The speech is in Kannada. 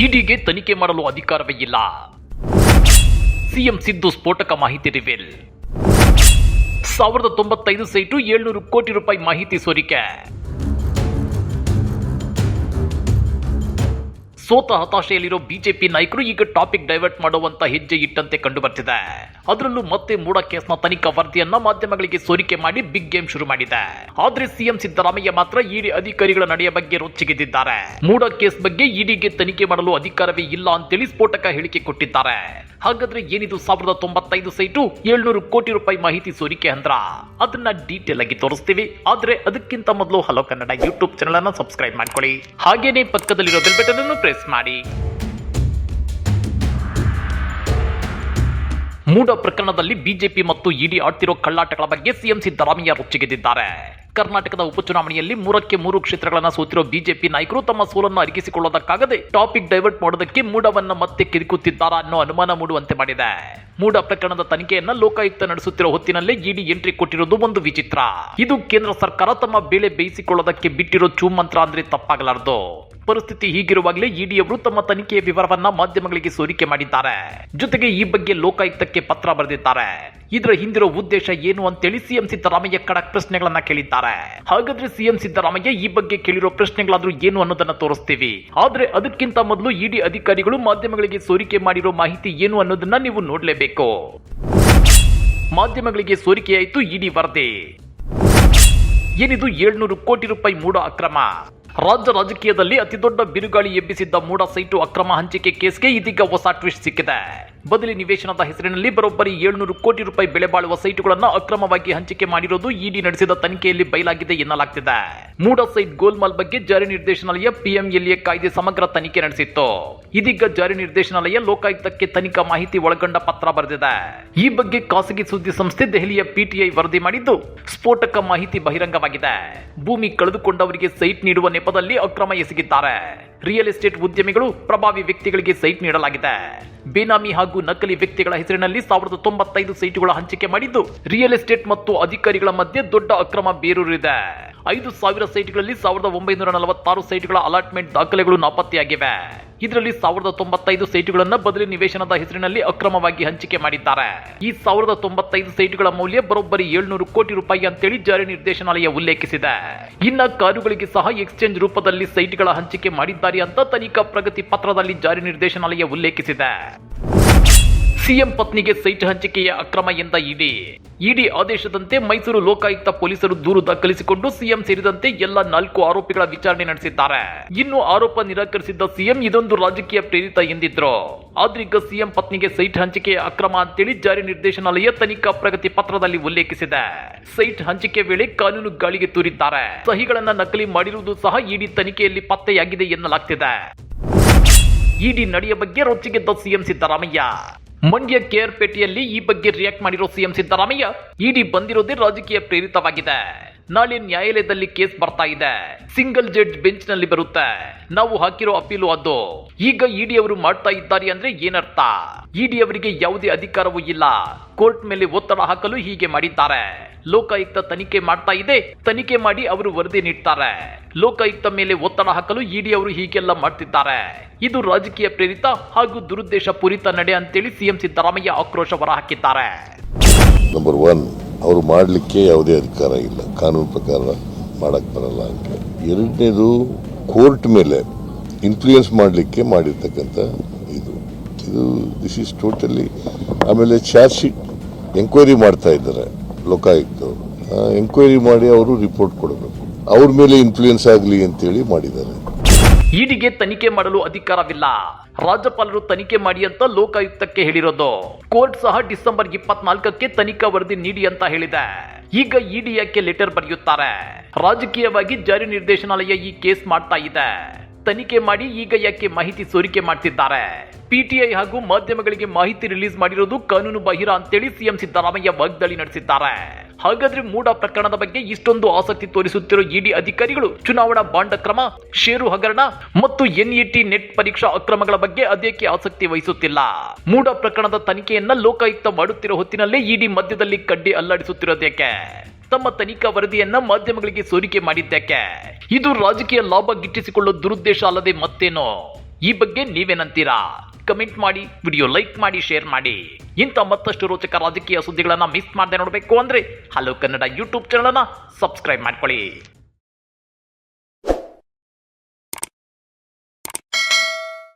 ಇಡಿಗೆ ತನಿಖೆ ಮಾಡಲು ಅಧಿಕಾರವೇ ಇಲ್ಲ. ಸಿಎಂ ಸಿದ್ದು ಸ್ಫೋಟಕ ಮಾಹಿತಿ ರಿವೀಲ್. ಸಾವಿರದ ತೊಂಬತ್ತೈದು ಸೈಟು ಏಳ್ನೂರು ಕೋಟಿ ರೂಪಾಯಿ ಮಾಹಿತಿ ಸೋರಿಕೆ. ಸೋತ ಹತಾಶೆಯಲ್ಲಿರೋ ಬಿಜೆಪಿ ನಾಯಕರು ಈಗ ಟಾಪಿಕ್ ಡೈವರ್ಟ್ ಮಾಡುವಂತ ಹೆಜ್ಜೆ ಇಟ್ಟಂತೆ ಕಂಡು ಬರ್ತಿದೆ. ಅದರಲ್ಲೂ ಮತ್ತೆ ಮೂಡ ಕೇಸ್ನ ತನಿಖಾ ವರದಿಯನ್ನ ಮಾಧ್ಯಮಗಳಿಗೆ ಸೋರಿಕೆ ಮಾಡಿ ಬಿಗ್ ಗೇಮ್ ಶುರು ಮಾಡಿದೆ. ಆದ್ರೆ ಸಿಎಂ ಸಿದ್ದರಾಮಯ್ಯ ಮಾತ್ರ ಇಡಿ ಅಧಿಕಾರಿಗಳ ನಡೆಯ ಬಗ್ಗೆ ರೊಚ್ಚಿಗೆದ್ದಿದ್ದಾರೆ. ಮೂಡ ಕೇಸ್ ಬಗ್ಗೆ ಇಡಿಗೆ ತನಿಖೆ ಮಾಡಲು ಅಧಿಕಾರವೇ ಇಲ್ಲ ಅಂತೇಳಿ ಸ್ಫೋಟಕ ಹೇಳಿಕೆ ಕೊಟ್ಟಿದ್ದಾರೆ. ಹಾಗಾದ್ರೆ ಏನಿದು ಸಾವಿರದ ತೊಂಬತ್ತೈದು ಸೈಟು? ಏಳ್ನೂರು ಕೋಟಿ ರೂಪಾಯಿ ಮಾಹಿತಿ ಸೋರಿಕೆ ಅಂದ್ರ? ಅದನ್ನ ಡೀಟೇಲ್ ಆಗಿ ತೋರಿಸ್ತೀವಿ. ಆದ್ರೆ ಅದಕ್ಕಿಂತ ಮೊದಲು ಹಲೋ ಕನ್ನಡ ಯೂಟ್ಯೂಬ್ ಚಾನಲ್ ಅನ್ನ ಸಬ್ಸ್ಕ್ರೈಬ್ ಮಾಡ್ಕೊಳ್ಳಿ. ಹಾಗೇನೆ ಪಕ್ಕದಲ್ಲಿರೋ ಬೆಲ್ ಬಟನ್ ಅನ್ನು ಪ್ರೆಸ್ ಮಾಡಿ. ಮೂಡ ಪ್ರಕರಣದಲ್ಲಿ ಬಿಜೆಪಿ ಮತ್ತು ಇಡಿ ಆಡ್ತಿರೋ ಕಳ್ಳಾಟಗಳ ಬಗ್ಗೆ ಸಿಎಂ ಸಿದ್ದರಾಮಯ್ಯ ರೊಚ್ಚಿಗೆದ್ದಿದ್ದಾರೆ. ಕರ್ನಾಟಕದ ಉಪಚುನಾವಣೆಯಲ್ಲಿ ಮೂರಕ್ಕೆ ಮೂರು ಕ್ಷೇತ್ರಗಳನ್ನು ಸೋತಿರೋ ಬಿಜೆಪಿ ನಾಯಕರು ತಮ್ಮ ಸೋಲನ್ನು ಅರಿಗಿಸಿಕೊಳ್ಳೋದಕ್ಕಾಗದೆ ಟಾಪಿಕ್ ಡೈವರ್ಟ್ ಮಾಡೋದಕ್ಕೆ ಮೂಡವನ್ನು ಮತ್ತೆ ಕಿರಿಕುತ್ತಿದ್ದಾರಾ ಅನ್ನೋ ಅನುಮಾನ ಮೂಡುವಂತೆ ಮಾಡಿದೆ. ಮೂಡ ಪ್ರಕರಣದ ತನಿಖೆಯನ್ನ ಲೋಕಾಯುಕ್ತ ನಡೆಸುತ್ತಿರುವ ಹೊತ್ತಿನಲ್ಲೇ ಇಡಿ ಎಂಟ್ರಿ ಕೊಟ್ಟಿರೋದು ಒಂದು ವಿಚಿತ್ರ. ಇದು ಕೇಂದ್ರ ಸರ್ಕಾರ ತಮ್ಮ ಬೇಳೆ ಬೇಯಿಸಿಕೊಳ್ಳೋದಕ್ಕೆ ಬಿಟ್ಟಿರೋ ಚೂಮಂತ್ರ ಅಂದ್ರೆ ತಪ್ಪಾಗಲಾರದು. ಪರಿಸ್ಥಿತಿ ಹೀಗಿರುವಾಗಲೇ ಇಡಿ ಅವರು ತಮ್ಮ ತನಿಖೆಯ ವಿವರವನ್ನ ಮಾಧ್ಯಮಗಳಿಗೆ ಸೋರಿಕೆ ಮಾಡಿದ್ದಾರೆ. ಜೊತೆಗೆ ಈ ಬಗ್ಗೆ ಲೋಕಾಯುಕ್ತಕ್ಕೆ ಪತ್ರ ಬರೆದಿದ್ದಾರೆ. ಇದರ ಹಿಂದಿರೋ ಉದ್ದೇಶ ಏನು ಅಂತೇಳಿ ಸಿಎಂ ಸಿದ್ದರಾಮಯ್ಯ ಖಡಕ್ ಪ್ರಶ್ನೆಗಳನ್ನ ಕೇಳಿದ್ದಾರೆ. ಹಾಗಾದ್ರೆ ಸಿಎಂ ಸಿದ್ದರಾಮಯ್ಯ ಈ ಬಗ್ಗೆ ಕೇಳಿರೋ ಪ್ರಶ್ನೆಗಳಾದ್ರೂ ಏನು ಅನ್ನೋದನ್ನ ತೋರಿಸ್ತೀವಿ. ಆದ್ರೆ ಅದಕ್ಕಿಂತ ಮೊದಲು ಇಡಿ ಅಧಿಕಾರಿಗಳು ಮಾಧ್ಯಮಗಳಿಗೆ ಸೋರಿಕೆ ಮಾಡಿರೋ ಮಾಹಿತಿ ಏನು ಅನ್ನೋದನ್ನ ನೀವು ನೋಡ್ಲೇಬೇಕು. ಮಾಧ್ಯಮಗಳಿಗೆ ಸೋರಿಕೆಯಾಯಿತು ಇಡಿ ವರದಿ. ಏನಿದು ಏಳ್ನೂರು ಕೋಟಿ ರೂಪಾಯಿ ಮೂಡ ಅಕ್ರಮ. ರಾಜ್ಯ ರಾಜಕೀಯದಲ್ಲಿ ಅತಿದೊಡ್ಡ ಬಿರುಗಾಳಿ ಎಬ್ಬಿಸಿದ್ದ ಮೂಡ ಸೈಟು ಅಕ್ರಮ ಹಂಚಿಕೆ ಕೇಸ್ಗೆ ಇದೀಗ ಹೊಸ ಟ್ವಿಸ್ಟ್ ಸಿಕ್ಕಿದೆ. ಬದಲಿ ನಿವೇಶನದ ಹೆಸರಿನಲ್ಲಿ ಬರೋಬ್ಬರಿ ಏಳ್ನೂರು ಕೋಟಿ ರೂಪಾಯಿ ಬೆಲೆ ಬಾಳುವ ಸೈಟುಗಳನ್ನು ಅಕ್ರಮವಾಗಿ ಹಂಚಿಕೆ ಮಾಡಿರೋದು ಇಡಿ ನಡೆಸಿದ ತನಿಖೆಯಲ್ಲಿ ಬಯಲಾಗಿದೆ ಎನ್ನಲಾಗ್ತಿದೆ. ಮೂಡ ಸೈಟ್ ಗೋಲ್ಮಾಲ್ ಬಗ್ಗೆ ಜಾರಿ ನಿರ್ದೇಶನಾಲಯ ಪಿಎಂಎಲ್ಎ ಕಾಯ್ದೆ ಸಮಗ್ರ ತನಿಖೆ ನಡೆಸಿತ್ತು. ಇದೀಗ ಜಾರಿ ನಿರ್ದೇಶನಾಲಯ ಲೋಕಾಯುಕ್ತಕ್ಕೆ ತನಿಖಾ ಮಾಹಿತಿ ಒಳಗೊಂಡ ಪತ್ರ ಬರೆದಿದೆ. ಈ ಬಗ್ಗೆ ಖಾಸಗಿ ಸುದ್ದಿ ಸಂಸ್ಥೆ ದೆಹಲಿಯ ಪಿಟಿಐ ವರದಿ ಮಾಡಿದ್ದು, ಸ್ಫೋಟಕ ಮಾಹಿತಿ ಬಹಿರಂಗವಾಗಿದೆ. ಭೂಮಿ ಕಳೆದುಕೊಂಡವರಿಗೆ ಸೈಟ್ ನೀಡುವ ನೆಪದಲ್ಲಿ ಅಕ್ರಮ ಎಸಗಿದ್ದಾರೆ. ರಿಯಲ್ ಎಸ್ಟೇಟ್ ಉದ್ಯಮಿಗಳು ಪ್ರಭಾವಿ ವ್ಯಕ್ತಿಗಳಿಗೆ ಸೈಟ್ ನೀಡಲಾಗಿದೆ. ಬೇನಾಮಿ ಹಾಗೂ ನಕಲಿ ವ್ಯಕ್ತಿಗಳ ಹೆಸರಿನಲ್ಲಿ ಸಾವಿರದ ತೊಂಬತ್ತೈದು ಸೈಟುಗಳ ಹಂಚಿಕೆ ಮಾಡಿದ್ದು, ರಿಯಲ್ ಎಸ್ಟೇಟ್ ಮತ್ತು ಅಧಿಕಾರಿಗಳ ಮಧ್ಯೆ ದೊಡ್ಡ ಅಕ್ರಮ ಬೇರೂರಿದೆ. ಐದು ಸಾವಿರ ಸೈಟ್ಗಳಲ್ಲಿ ಸಾವಿರದ ಒಂಬೈನೂರ ನಲವತ್ತಾರು ಸೈಟ್ಗಳ ಅಲಾಟ್ಮೆಂಟ್ ದಾಖಲೆಗಳು ನಾಪತ್ತೆಯಾಗಿವೆ. ಇದರಲ್ಲಿ ಸಾವಿರದ ತೊಂಬತ್ತೈದು ಸೀಟುಗಳನ್ನ ಬದಲಿ ನಿವೇಶನದ ಹೆಸರಿನಲ್ಲಿ ಅಕ್ರಮವಾಗಿ ಹಂಚಿಕೆ ಮಾಡಿದ್ದಾರೆ. ಈ ಸಾವಿರದ ತೊಂಬತ್ತೈದು ಸೈಟ್ಗಳ ಮೌಲ್ಯ ಬರೋಬ್ಬರಿ ಏಳ್ನೂರು ಕೋಟಿ ರೂಪಾಯಿ ಅಂತೇಳಿ ಜಾರಿ ನಿರ್ದೇಶನಾಲಯ ಉಲ್ಲೇಖಿಸಿದೆ. ಇನ್ನ ಕಾರುಗಳಿಗೆ ಸಹ ಎಕ್ಸ್ಚೇಂಜ್ ರೂಪದಲ್ಲಿ ಸೈಟ್ಗಳ ಹಂಚಿಕೆ ಮಾಡಿದ್ದಾರೆ ಅಂತ ತನಿಖಾ ಪ್ರಗತಿ ಪತ್ರದಲ್ಲಿ ಜಾರಿ ನಿರ್ದೇಶನಾಲಯ ಉಲ್ಲೇಖಿಸಿದೆ. ಸಿಎಂ ಪತ್ನಿಗೆ ಸೈಟ್ ಹಂಚಿಕೆಯ ಅಕ್ರಮ ಎಂದ ಇಡಿ. ಇಡಿ ಆದೇಶದಂತೆ ಮೈಸೂರು ಲೋಕಾಯುಕ್ತ ಪೊಲೀಸರು ದೂರು ದಾಖಲಿಸಿಕೊಂಡು ಸಿಎಂ ಸೇರಿದಂತೆ ಎಲ್ಲ ನಾಲ್ಕು ಆರೋಪಿಗಳ ವಿಚಾರಣೆ ನಡೆಸಿದ್ದಾರೆ. ಇನ್ನು ಆರೋಪ ನಿರಾಕರಿಸಿದ್ದ ಸಿಎಂ ಇದೊಂದು ರಾಜಕೀಯ ಪ್ರೇರಿತ ಎಂದಿದ್ರು. ಆದ್ರೀಗ ಸಿಎಂ ಪತ್ನಿಗೆ ಸೈಟ್ ಹಂಚಿಕೆಯ ಅಕ್ರಮ ಅಂತೇಳಿ ಜಾರಿ ನಿರ್ದೇಶನಾಲಯ ತನಿಖಾ ಪ್ರಗತಿ ಪತ್ರದಲ್ಲಿ ಉಲ್ಲೇಖಿಸಿದೆ. ಸೈಟ್ ಹಂಚಿಕೆ ವೇಳೆ ಕಾನೂನು ಗಾಳಿಗೆ ತೂರಿದ್ದಾರೆ. ಸಹಿಗಳನ್ನ ನಕಲಿ ಮಾಡಿರುವುದು ಸಹ ಇಡಿ ತನಿಖೆಯಲ್ಲಿ ಪತ್ತೆಯಾಗಿದೆ ಎನ್ನಲಾಗ್ತಿದೆ. ಇಡಿ ನಡೆಯ ಬಗ್ಗೆ ರೊಚ್ಚಿಗೆದ್ದ ಸಿಎಂ ಸಿದ್ದರಾಮಯ್ಯ. ಮಂಡ್ಯ ಕೇರ್ಪೇಟೆಯಲ್ಲಿ ಈ ಬಗ್ಗೆ ರಿಯಾಕ್ಟ್ ಮಾಡಿರೋ ಸಿಎಂ ಸಿದ್ದರಾಮಯ್ಯ, ಇಡಿ ಬಂದಿರೋದೇ ರಾಜಕೀಯ ಪ್ರೇರಿತವಾಗಿದೆ. ನಾಳೆ ನ್ಯಾಯಾಲಯದಲ್ಲಿ ಕೇಸ್ ಬರ್ತಾ ಇದೆ. ಸಿಂಗಲ್ ಜಡ್ಜ್ ಬೆಂಚ್ನಲ್ಲಿ ಬರುತ್ತೆ. ನಾವು ಹಾಕಿರೋ ಅಪೀಲು ಅದು. ಈಗ ಇಡಿ ಅವರು ಮಾಡ್ತಾ ಇದ್ದಾರೆ ಅಂದ್ರೆ ಏನರ್ಥ? ಇಡಿ ಅವರಿಗೆ ಯಾವುದೇ ಅಧಿಕಾರವೂ ಇಲ್ಲ. ಕೋರ್ಟ್ ಮೇಲೆ ಒತ್ತಡ ಹಾಕಲು ಹೀಗೆ ಮಾಡಿದ್ದಾರೆ. ಲೋಕಾಯುಕ್ತ ತನಿಖೆ ಮಾಡ್ತಾ ಇದೆ. ತನಿಖೆ ಮಾಡಿ ಅವರು ವರದಿ ನೀಡ್ತಾರೆ. ಲೋಕಾಯುಕ್ತ ಮೇಲೆ ಒತ್ತಡ ಹಾಕಲು ಇಡಿ ಅವರು ಹೀಗೆಲ್ಲ ಮಾಡ್ತಿದ್ದಾರೆ. ಇದು ರಾಜಕೀಯ ಪ್ರೇರಿತ ಹಾಗೂ ದುರುದ್ದೇಶ ಪೂರಿತ ನಡೆ ಅಂತೇಳಿ ಸಿಎಂ ಸಿದ್ದರಾಮಯ್ಯ ಆಕ್ರೋಶ ಹೊರ ಹಾಕಿದ್ದಾರೆ. ನಂಬರ್ ಒನ್ ಅವರು ಮಾಡಲಿಕ್ಕೆ ಯಾವುದೇ ಅಧಿಕಾರ ಇಲ್ಲ. ಕಾನೂನು ಪ್ರಕಾರ ಮಾಡಕ್ ಬರಲ್ಲ ಅಂತ ಎರಡನೇದು, ಕೋರ್ಟ್ ಮೇಲೆ ಇನ್ಫ್ಲೂಯೆನ್ಸ್ ಮಾಡಲಿಕ್ಕೆ ಮಾಡಿರ್ತಕ್ಕಂಥ ಇದು. ಇದು ದಿಸ್ ಇಸ್ ಟೋಟಲಿ ಆಮೇಲೆ ಚಾರ್ಜ್ ಶೀಟ್ ಎಂಕ್ವೈರಿ ಮಾಡ್ತಾ ಇದ್ದಾರೆ ಲೋಕಾಯುಕ್ತವರು. ಎಂಕ್ವೈರಿ ಮಾಡಿ ಅವರು ರಿಪೋರ್ಟ್ ಕೊಡಬೇಕು. ಅವ್ರ ಮೇಲೆ ಇನ್ಫ್ಲೂಯೆನ್ಸ್ ಆಗಲಿ ಅಂತೇಳಿ ಮಾಡಿದ್ದಾರೆ. ಇಡಿಗೆ ತನಿಖೆ ಮಾಡಲು ಅಧಿಕಾರವಿಲ್ಲ. ರಾಜ್ಯಪಾಲರು ತನಿಖೆ ಮಾಡಿ ಅಂತ ಲೋಕಾಯುಕ್ತಕ್ಕೆ ಹೇಳಿರೋದು. ಕೋರ್ಟ್ ಸಹ ಡಿಸೆಂಬರ್ ಇಪ್ಪತ್ನಾಲ್ಕಕ್ಕೆ ತನಿಖಾ ವರದಿ ನೀಡಿ ಅಂತ ಹೇಳಿದೆ. ಈಗ ಇಡಿ ಯಾಕೆ ಲೆಟರ್ ಬರೆಯುತ್ತಾರೆ? ರಾಜಕೀಯವಾಗಿ ಜಾರಿ ನಿರ್ದೇಶನಾಲಯ ಈ ಕೇಸ್ ಮಾಡ್ತಾ ಇದೆ. ತನಿಖೆ ಮಾಡಿ ಈಗ ಯಾಕೆ ಮಾಹಿತಿ ಸೋರಿಕೆ ಮಾಡ್ತಿದ್ದಾರೆ? ಪಿಟಿಐ ಹಾಗೂ ಮಾಧ್ಯಮಗಳಿಗೆ ಮಾಹಿತಿ ರಿಲೀಸ್ ಮಾಡಿರೋದು ಕಾನೂನು ಬಾಹಿರ ಅಂತೇಳಿ ಸಿಎಂ ಸಿದ್ದರಾಮಯ್ಯ ವಾಗ್ದಾಳಿ ನಡೆಸಿದ್ದಾರೆ. ಹಾಗಾದ್ರೆ ಮೂಡ ಪ್ರಕರಣದ ಬಗ್ಗೆ ಇಷ್ಟೊಂದು ಆಸಕ್ತಿ ತೋರಿಸುತ್ತಿರೋ ಇಡಿ ಅಧಿಕಾರಿಗಳು ಚುನಾವಣಾ ಬಾಂಡ್ ಅಕ್ರಮ ಷೇರು ಹಗರಣ ಮತ್ತು ಎನ್ಇಟಿ ನೆಟ್ ಪರೀಕ್ಷಾ ಅಕ್ರಮಗಳ ಬಗ್ಗೆ ಅದೇಕೆ ಆಸಕ್ತಿ ವಹಿಸುತ್ತಿಲ್ಲ? ಮೂಡ ಪ್ರಕರಣದ ತನಿಖೆಯನ್ನ ಲೋಕಾಯುಕ್ತ ಮಾಡುತ್ತಿರುವ ಹೊತ್ತಿನಲ್ಲೇ ಇಡಿ ಮಧ್ಯದಲ್ಲಿ ಕಡ್ಡಿ ಅಲ್ಲಾಡಿಸುತ್ತಿರೋದೇಕೆ ತಮ್ಮ ತನಿಖಾ ವರದಿಯನ್ನ ಮಾಧ್ಯಮಗಳಿಗೆ ಸೋರಿಕೆ ಮಾಡಿದ್ದಕ್ಕೆ. ಇದು ರಾಜಕೀಯ ಲಾಭ ಗಿಟ್ಟಿಸಿಕೊಳ್ಳೋ ದುರುದ್ದೇಶ ಅಲ್ಲದೆ ಮತ್ತೇನೋ? ಈ ಬಗ್ಗೆ ನೀವೇನಂತೀರಾ? ಕಮೆಂಟ್ ಮಾಡಿ, ವಿಡಿಯೋ ಲೈಕ್ ಮಾಡಿ, ಶೇರ್ ಮಾಡಿ. ಇಂಥ ಮತ್ತಷ್ಟು ರೋಚಕ ರಾಜಕೀಯ ಸುದ್ದಿಗಳನ್ನ ಮಿಸ್ ಮಾಡದೆ ನೋಡಬೇಕು ಅಂದ್ರೆ ಹಲೋ ಕನ್ನಡ ಯೂಟ್ಯೂಬ್ ಚಾನಲ್ನ ಸಬ್ಸ್ಕ್ರೈಬ್ ಮಾಡ್ಕೊಳ್ಳಿ.